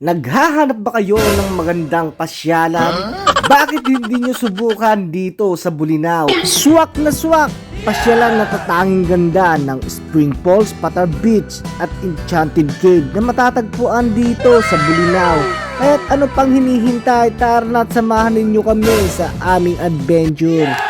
Naghahanap ba kayo ng magandang pasyalan? Bakit hindi nyo subukan dito sa Bulinaw? Swak na swak! Pasyalan na tatanging ganda ng Spring Falls, Patar Beach at Enchanted Cave na matatagpuan dito sa Bulinaw. Kaya't ano pang hinihintay, tara na't samahan ninyo kami sa aming adventure.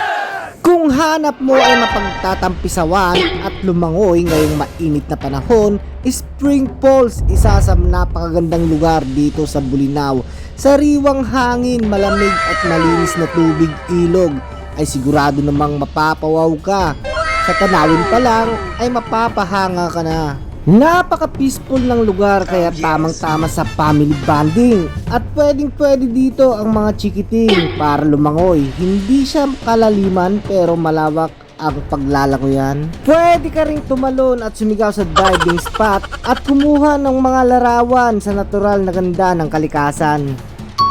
Kung hanap mo ay mapagtatampisawan at lumangoy ngayong mainit na panahon, Spring Falls, isa sa napakagandang lugar dito sa Bulinaw. Sariwang hangin, malamig at malinis na tubig ilog ay sigurado namang mapapawaw ka. Sa tanawin pa lang ay mapapahanga ka na. Napaka-peaceful ng lugar kaya tamang-tama sa family bonding. At pwedeng pwede dito ang mga chikiting para lumangoy. Hindi siya kalaliman pero malawak ang paglalangoyan. Pwede ka ring tumalon at sumigaw sa diving spot at kumuha ng mga larawan sa natural na ganda ng kalikasan.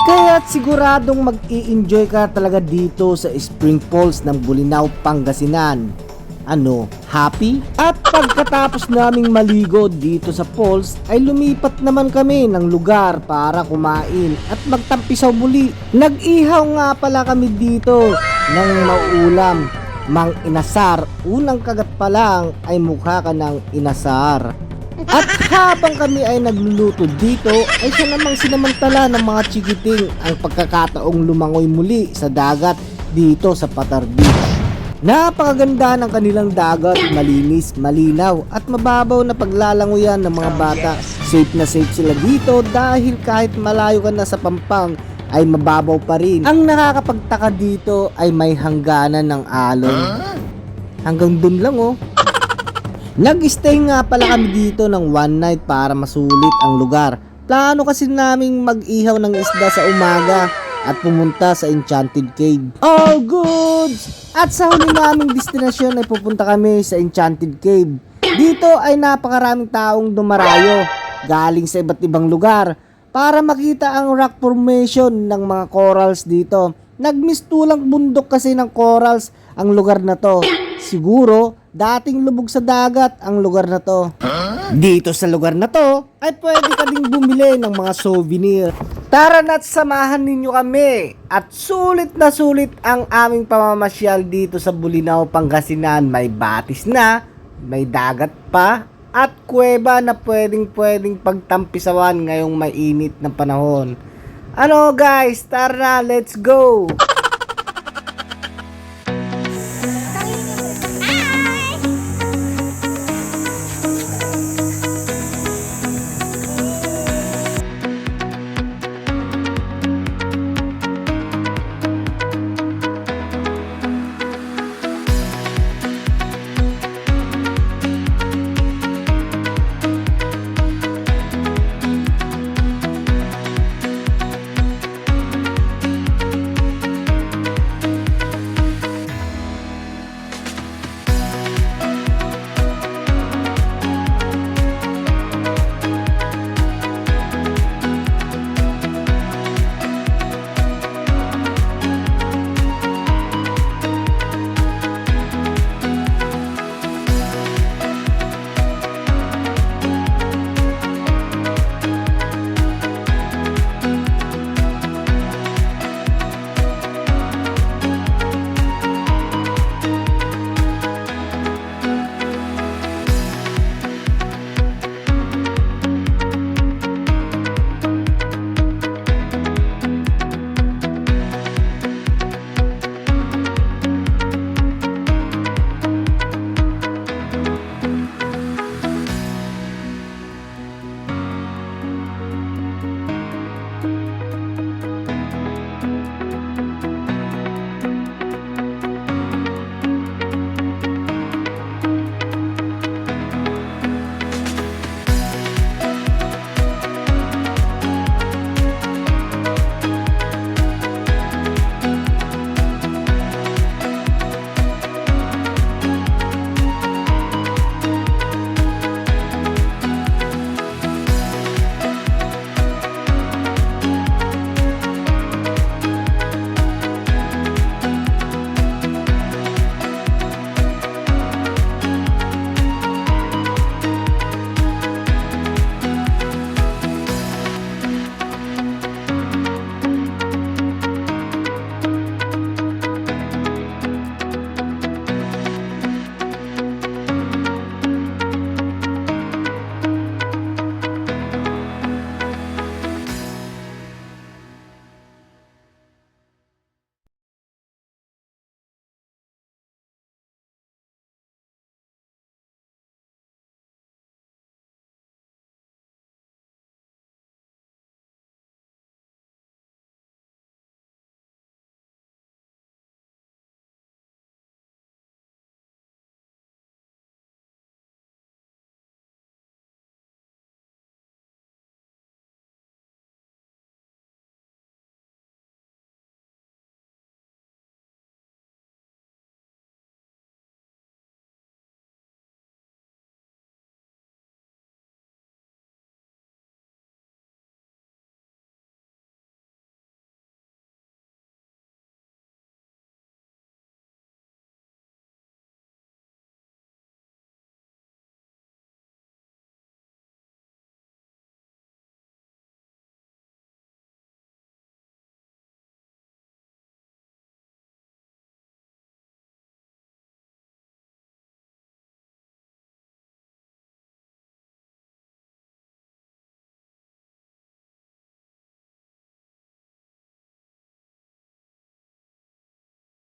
Kaya siguradong mag-i-enjoy ka talaga dito sa Spring Falls ng Bulinaw, Pangasinan. Ano, happy? At pagkatapos naming maligo dito sa falls, ay lumipat naman kami ng lugar para kumain at magtampisaw muli. Nag-ihaw nga pala kami dito ng maulam. Mang inasar, unang kagat pa lang ay mukha ka ng inasar. At habang kami ay nagluluto dito, ay siya namang sinamantala ng mga chikiting ang pagkakataong lumangoy muli sa dagat dito sa Patar Beach. Napakaganda ng kanilang dagat, malinis, malinaw at mababaw na paglalangoyan ng mga bata. Safe na safe sila dito dahil kahit malayo ka na sa pampang ay mababaw pa rin. Ang nakakapagtaka dito ay may hangganan ng alon. Hanggang dun lang oh. Nag-stay nga pala kami dito ng one night para masulit ang lugar. Plano kasi naming mag-ihaw ng isda sa umaga at pumunta sa Enchanted Cave. All goods! At sa huli naming destinasyon ay pupunta kami sa Enchanted Cave. Dito ay napakaraming taong dumarayo galing sa iba't ibang lugar para makita ang rock formation ng mga corals dito. Nagmistulang bundok kasi ng corals ang lugar na to. Siguro, dating lubog sa dagat ang lugar na to. Dito sa lugar na to, ay pwede ka ding bumili ng mga souvenir. Tara na't samahan ninyo kami at sulit na sulit ang aming pamamasyal dito sa Bulinaw, Pangasinan. May batis na, may dagat pa, at kuweba na pwedeng pwedeng pagtampisawan ngayong mainit na panahon. Ano guys, tara na, let's go!